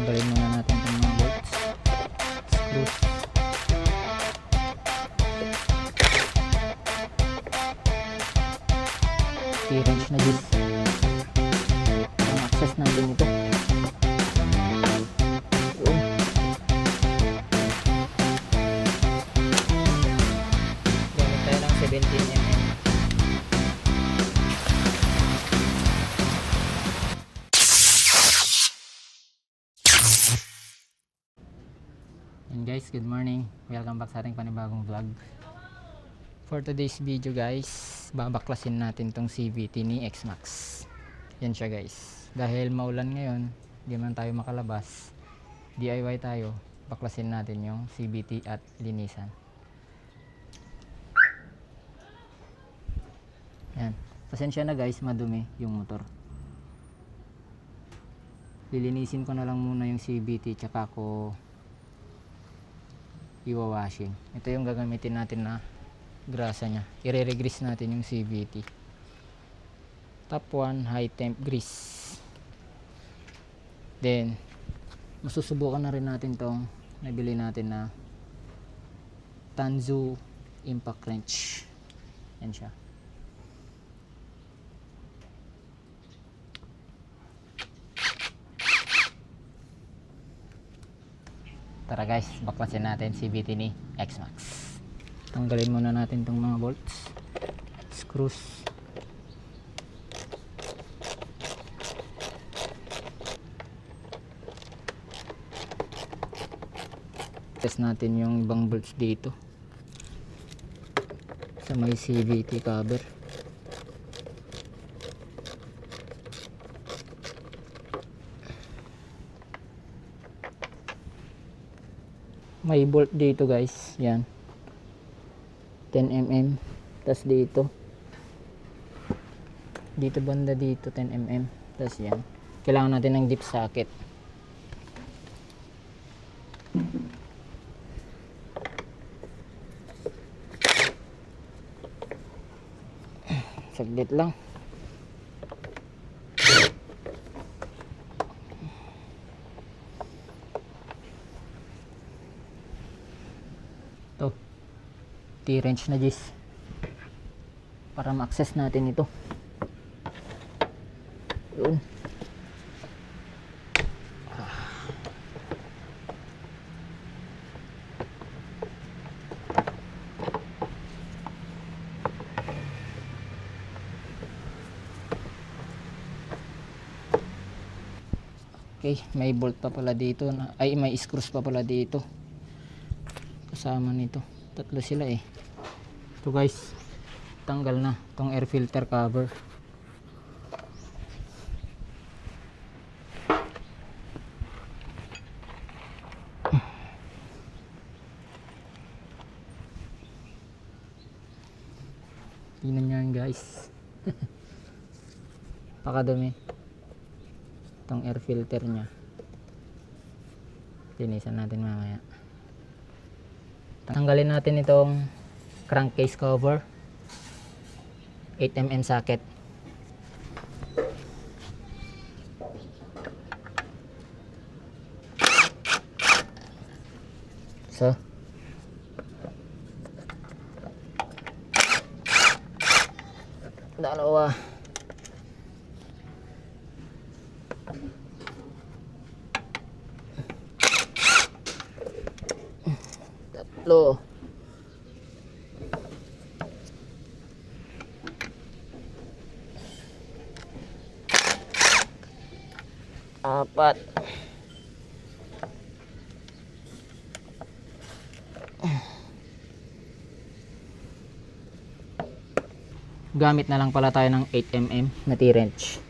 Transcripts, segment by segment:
Tanggalin And guys, good morning. Welcome back sa ating panibagong vlog. For today's video guys, babaklasin natin tong CVT ni Xmax. Yan siya guys. Dahil maulan ngayon, di man tayo makalabas. DIY tayo. Baklasin natin yung CVT at linisan. Yan. Pasensya na guys, madumi yung motor. Lilinisin ko na lang muna yung CVT tsaka ko iwa-washing. Ito yung gagamitin natin na grasa niya. I-re-grease natin yung CVT. Top 1 high temp grease. Then masusubukan na rin natin tong nabili natin na Tanzu impact wrench. Yan siya. Tara guys, baklasin natin CVT ni Xmax. Tanggalin muna natin tong mga bolts, screws. Test natin yung ibang bolts dito. Sa may CVT cover. May bolt dito guys. Yan. 10mm tas dito. Dito banda dito 10mm tas yan. Kailangan natin ng deep socket. Saglit lang T-wrench na gis para ma-access natin ito. Yun. Okay, may bolt pa pala dito na ay may screws pa pala dito. Kasama nito tatlo sila eh. Ito guys tanggal na tong air filter cover. Tingnan nyo yan guys. Pakadumi. Itong air filter nya linisan natin mamaya tanggalin natin itong crankcase cover. 8mm socket so dalawa tatlo. Apat. Gamit na lang pala tayo ng 8mm na T-wrench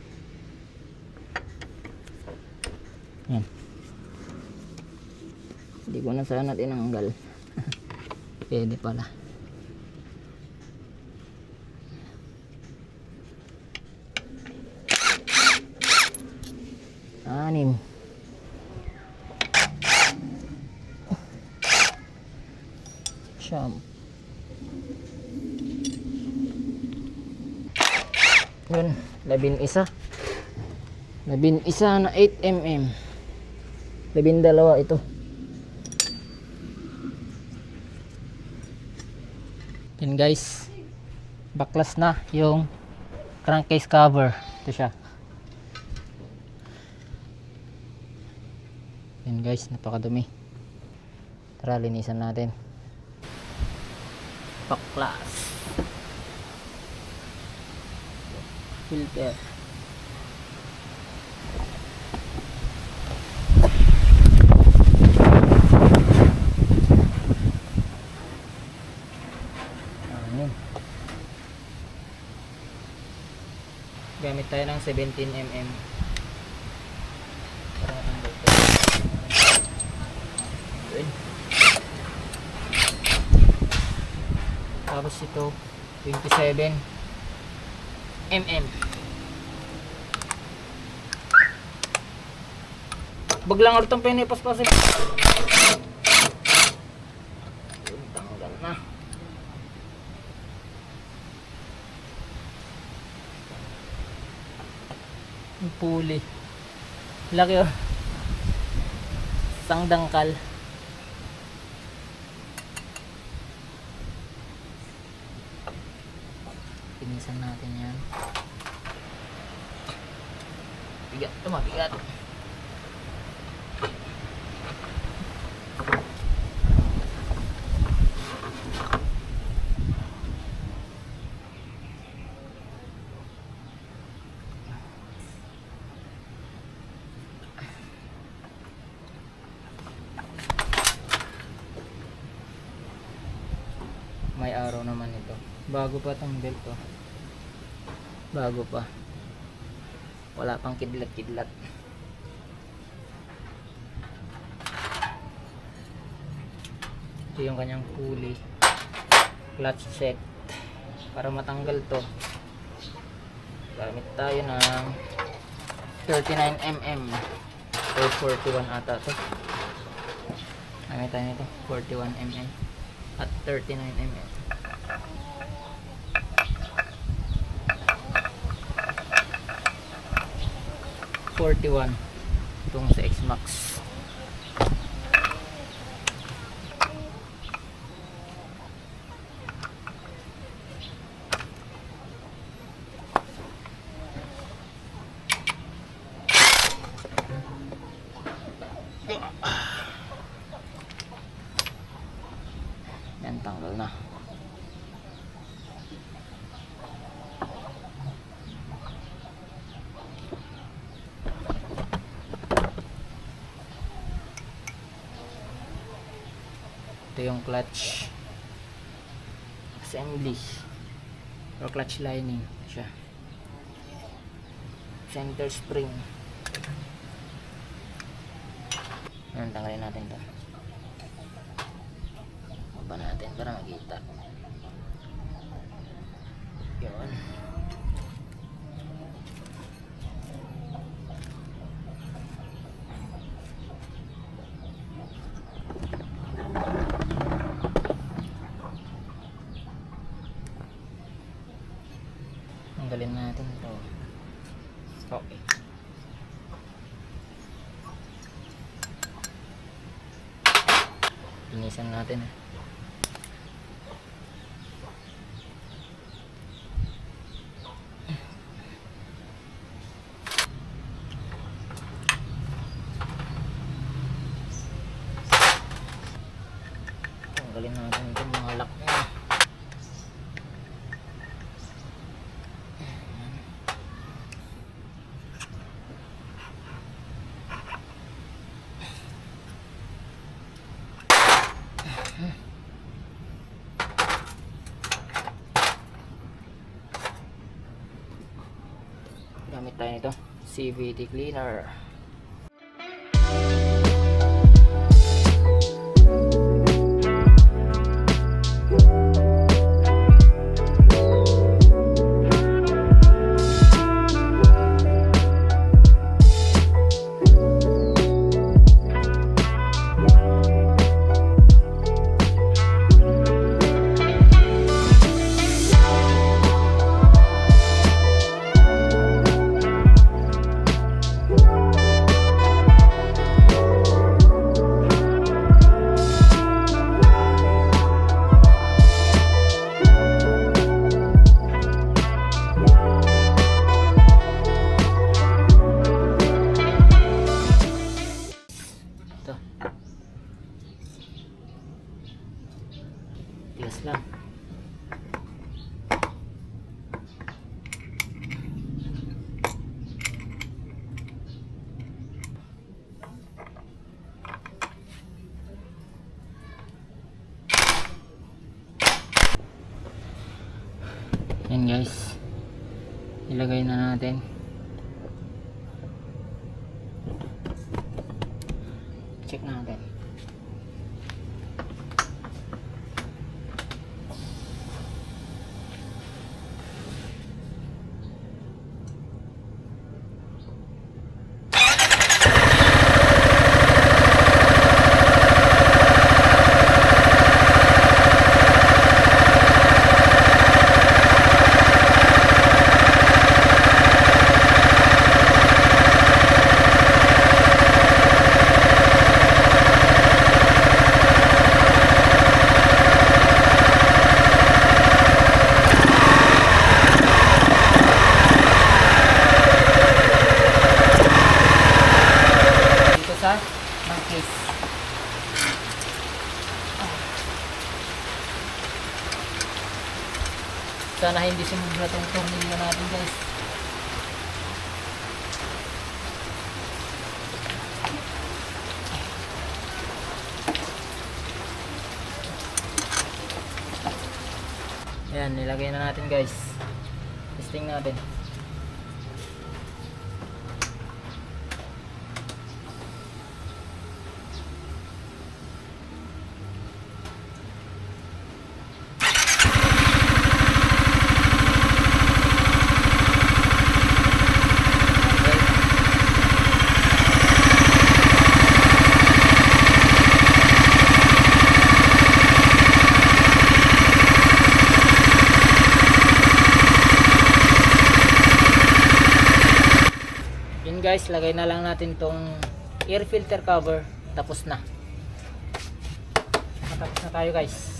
yan. Hindi ko na sana tinanggal pwede pala. Anim. Siyam. Yun labin isa. Labin isa na 8mm labindalawa ito. Yan guys. Baklas na yung crankcase cover. Ito siya. Yan guys, napakadumi. Tara, linisan natin. Baklas. Filter. Ayan. Gamit tayo ng 17mm. Para matanggal ito. Good. Tapos ito, 27 mm. Baglang artong pinipaspasin. Yun, Tanggal na. Yung puli. Laki oh. Isang dangkal. Pinisan natin yan. Bigat. Ito mabigat. May araw naman ito. Bago pa tong belt to. Bago pa. Wala pang kidlat-kidlat. Ito yung kanyang pulley. Clutch set. Para matanggal to. Gamit tayo ng 39mm or 41 ata to. Gamit tayo nito. 41mm at 39mm. Forty-one itong sa X-Max. Yan, tanggal na. Ito yung clutch. Assembly. Or clutch lining. Siya. Center spring. Yan, tanggalin natin to. Ba natin para makita yun tanggalin natin to okay linisan natin tanggalin natin itong mga lock niya gamit tayo nito. CVT cleaner guys. Ilagay na natin. Check natin. Dito sa Marquez. Sana hindi sumubra tong tornilyo natin guys. Ayan, nilagay na natin guys. Testing natin. Yun lagay na lang natin tong air filter cover. Tapos na. Matapos na tayo guys.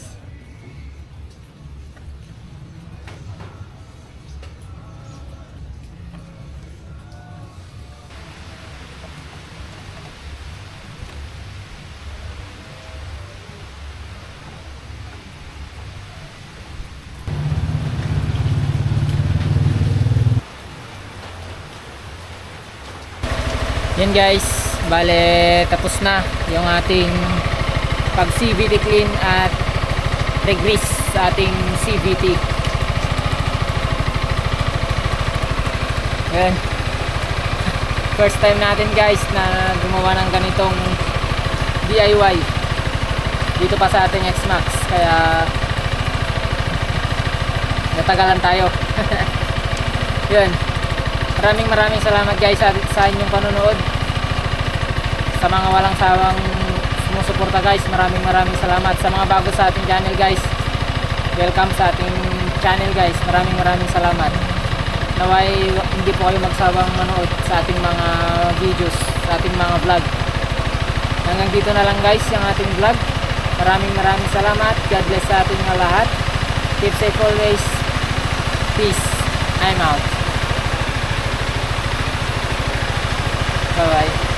Yan guys, bale tapos na yung ating pag CVT clean at regrease sa ating CVT. Yan. First time natin guys na gumawa ng ganitong DIY dito pa sa ating Xmax kaya natagalan tayo. Yun. Maraming maraming salamat guys sa, sa inyong panonood. Sa mga walang sawang sumusuporta guys, maraming maraming salamat. Sa mga bago sa ating channel guys, welcome sa ating channel guys. Maraming maraming salamat. Naway hindi po kayo magsawang manood sa ating mga videos, sa ating mga vlog. Hanggang dito na lang guys yung ating vlog. Maraming maraming salamat. God bless sa ating mga lahat. Keep safe always. Peace. I'm out. Bye bye.